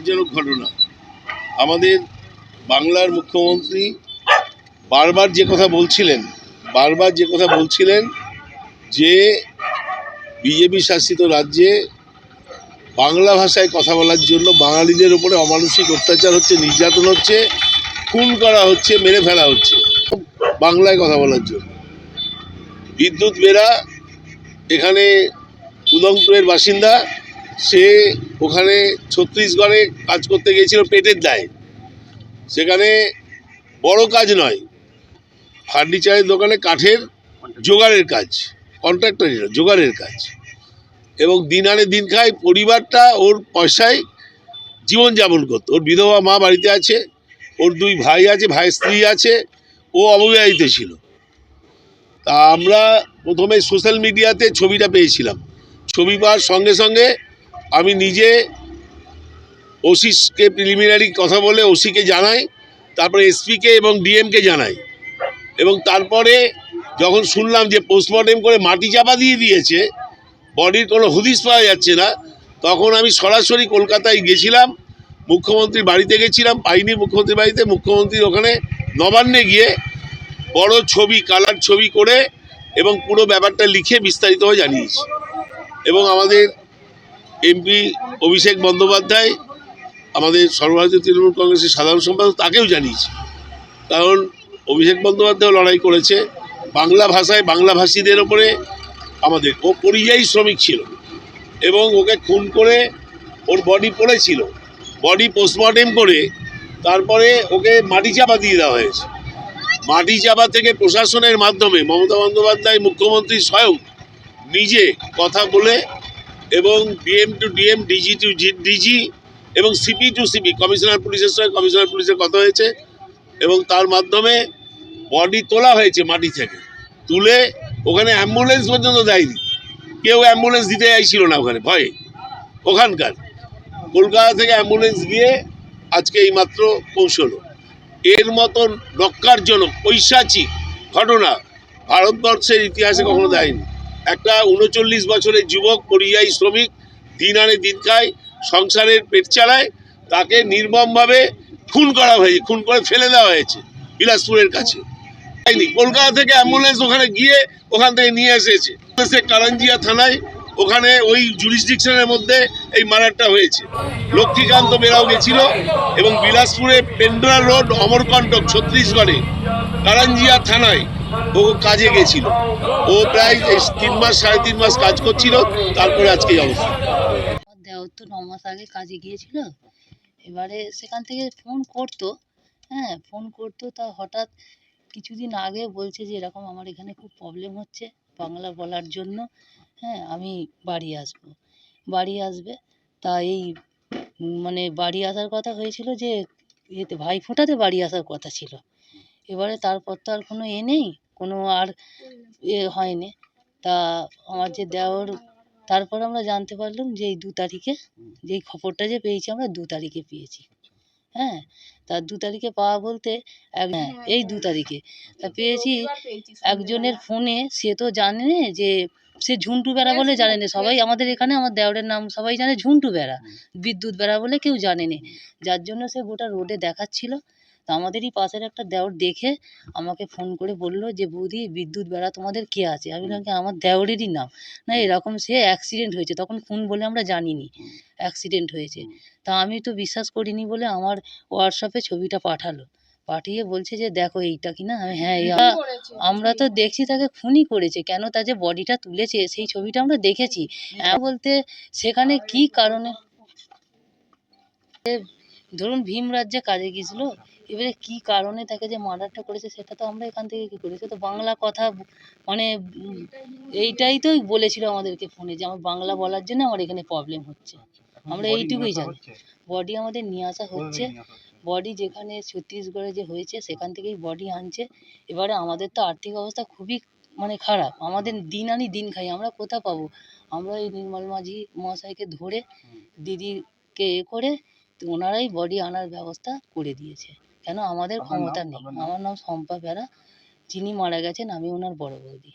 নক্কারজনক ঘটনা। আমাদের বাংলার মুখ্যমন্ত্রী বারবার যে কথা বলছিলেন, বারবার যে কথা বলছিলেন যে বিজেপি শাসিত রাজ্যে বাংলা ভাষায় কথা বলার জন্য বাঙালিদের উপরে অমানসিক অত্যাচার হচ্ছে, নির্যাতন হচ্ছে, খুন করা হচ্ছে, মেরে ফেলা হচ্ছে বাংলায় কথা বলার জন্য। বিদ্যুৎ বেরা, এখানে উদংপুরের বাসিন্দা, সে ওখানে ছত্তিশগড়ে কাজ করতে গিয়েছিল পেটের দায়। সেখানে বড় কাজ নয়, ফার্নিচারের দোকানে কাঠের জোগাড়ের কাজ কন্ট্রাক্টরের জোগাড়ের কাজ। এবং দিন আনে দিন খায় পরিবারটা ওর পয়সায় জীবনযাপন করতো। ওর বিধবা মা বাড়িতে আছে, ওর দুই ভাই আছে ভাই স্ত্রী আছে, ও অববিবাহিত ছিল। তা আমরা প্রথমে সোশ্যাল মিডিয়াতে ছবিটা পেয়েছিলাম। ছবি পাওয়ার সঙ্গে সঙ্গে আমি নিজে ওসিকে প্রিলিমিনারি কথা বলে ওসিকে জানাই, তারপরে এসপিকে এবং ডিএমকে জানাই। এবং তারপরে যখন শুনলাম যে পোস্টমর্টেম করে মাটি চাপা দিয়ে দিয়েছে, বডির কোনো হদিস পাওয়া যাচ্ছে না, তখন আমি সরাসরি কলকাতায় গেছিলাম, মুখ্যমন্ত্রীর বাড়িতে গেছিলাম, পাইনি মুখ্যমন্ত্রীর বাড়িতে, মুখ্যমন্ত্রীর ওখানে নবান্নে গিয়ে বড় ছবি কালার ছবি করে এবং পুরো ব্যাপারটা লিখে বিস্তারিতভাবে জানিয়েছি। এবং আমাদের এমপি অভিষেক বন্দ্যোপাধ্যায়, আমাদের সর্বভারতীয় তৃণমূল কংগ্রেসের সাধারণ সম্পাদক তাকেও জানিয়েছি। কারণ অভিষেক বন্দ্যোপাধ্যায় লড়াই করেছে, বাংলা ভাষায় বাংলাভাষীদের ওপরে আমাদের, ও পরিযায়ী শ্রমিক ছিল এবং ওকে খুন করে ওর বডি পড়েছিল। বডি পোস্টমর্টেম করে তারপরে ওকে মাটি চাপা দিয়ে দেওয়া হয়েছে। মাটি চাপা থেকে প্রশাসনের মাধ্যমে মমতা বন্দ্যোপাধ্যায় মুখ্যমন্ত্রী স্বয়ং নিজে কথা বলে এবং DM to DM DG to DG এবং সিপি টু সিপি কমিশনার পুলিশের সঙ্গে কমিশনার পুলিশের কথা হয়েছে এবং তার মাধ্যমে বডি তোলা হয়েছে মাটি থেকে। তুলে ওখানে অ্যাম্বুলেন্স পর্যন্ত দেয়নি। কেউ অ্যাম্বুলেন্স দিতে চাইছিল না ওখানে, ভয়ে। ওখানকার। কলকাতা থেকে অ্যাম্বুলেন্স গিয়ে আজকে এইমাত্র পৌঁছলো। এর মতন নক্কারজনক ঐশাচিক ঘটনা ভারতবর্ষের ইতিহাসে কখনো দেয়নি। একটা উনচল্লিশ বছরের যুবক, পরিযায়ী শ্রমিক, দিন আনে দিন খায়, সংসারের পেট চালায়, তাকে নির্মমভাবে খুন করা হয়েছে, খুন করে ফেলে দেওয়া হয়েছে বিলাসপুরের কাছে। কলকাতা থেকে অ্যাম্বুলেন্স ওখানে গিয়ে ওখান থেকে নিয়ে এসেছে। সে কারাঞ্জিয়া থানায় ওখানে ওই জুরিসডিকশনের মধ্যে এই মার্ডারটা হয়েছে। লক্ষ্মীকান্ত বেরাও গেছিল এবং বিলাসপুরে পেন্ড্রা রোড, অমরকণ্টক, ছত্তিশগড়ে, কারাঞ্জিয়া থানায় ও কাজে গেছিল। ও প্রায় তিন মাস, সাড়ে তিন মাস কাজ করছিল, তারপরে আজকে অবস্থা। দেওর তো ন মাস আগে কাজে গিয়েছিল। এবারে সেখান থেকে ফোন করতো হ্যাঁ ফোন করতো, তা হঠাৎ কিছুদিন আগে বলছে যে, এরকম আমার এখানে খুব প্রবলেম হচ্ছে বাংলা বলার জন্য। হ্যাঁ আমি বাড়ি আসব। বাড়ি আসবে, তা এই মানে বাড়ি আসার কথা হয়েছিল যে ইয়েতে ভাইফোঁটাতে বাড়ি আসার কথা ছিল। এবারে তারপর তো আর কোনো এ নেই, কোনো আর এ হয়নি। তা আমার যে দেওর তারপর আমরা জানতে পারলাম যে এই দু তারিখে যে এই খবরটা যে পেয়েছি আমরা দু তারিখে পেয়েছি। হ্যাঁ তা দু তারিখে পাওয়া বলতে হ্যাঁ এই দু তারিখে। তা পেয়েছি একজনের ফোনে, সে তো জানে যে সে ঝুন্টু বেড়া বলে জানে না। সবাই আমাদের এখানে, আমার দেওরের নাম সবাই জানে, ঝুন্টু বেড়া, বিদ্যুৎ বেড়া বলে কেউ জানে না। যার জন্য সে গোটা রোডে দেখাচ্ছিল। তা আমাদেরই পাশের একটা দেওর দেখে আমাকে ফোন করে বলল যে বৌদি বিদ্যুৎ বেড়া তোমাদের কে আছে? আমি বললাম কি আমার দেওরেরই নাম। না এরকম সে অ্যাক্সিডেন্ট হয়েছে তখন ফোন বলে আমরা জানিনি অ্যাক্সিডেন্ট হয়েছে। তা আমি তো বিশ্বাস করিনি বলে আমার হোয়াটসঅ্যাপে ছবিটা পাঠালো। পাঠিয়ে বলছে যে দেখো এইটা কি না? আমি হ্যাঁ আমরা তো দেখছি তাকে খুনই করেছে। কেন তা যে বডিটা তুলেছে সেই ছবিটা আমরা দেখেছি। এমন বলতে সেখানে কি কারণে? ধরুন ভীম রাজ্যে কাজে গিয়েছিল এবারে কি কারণে তাকে যে মার্ডারটা করেছে সেটা তো আমরা এখান থেকে কি করি? সে তো বাংলা কথা মানে এইটাই তো বলেছিল আমাদেরকে ফোনে যে আমার বাংলা বলার জন্য আমার এখানে প্রবলেম হচ্ছে। আমরা এইটুকুই জানি। বডি আমাদের নিয়ে আসা হচ্ছে। বডি যেখানে ছত্তিশগড়ে যে হয়েছে সেখান থেকেই বডি আনছে। এবারে আমাদের তো আর্থিক অবস্থা খুবই মানে খারাপ। আমাদের দিন আনি দিন খাই আমরা কোথা পাবো? আমরা এই নির্মল মাঝি মহাশয়কে ধরে দিদিকে এ করে তো ওনারাই বডি আনার ব্যবস্থা করে দিয়েছে। কেন আমাদের ক্ষমতা নেই? আমার নাম শম্পা বেরা যিনি মারা গেছেন আমি ওনার বড় বৌদি।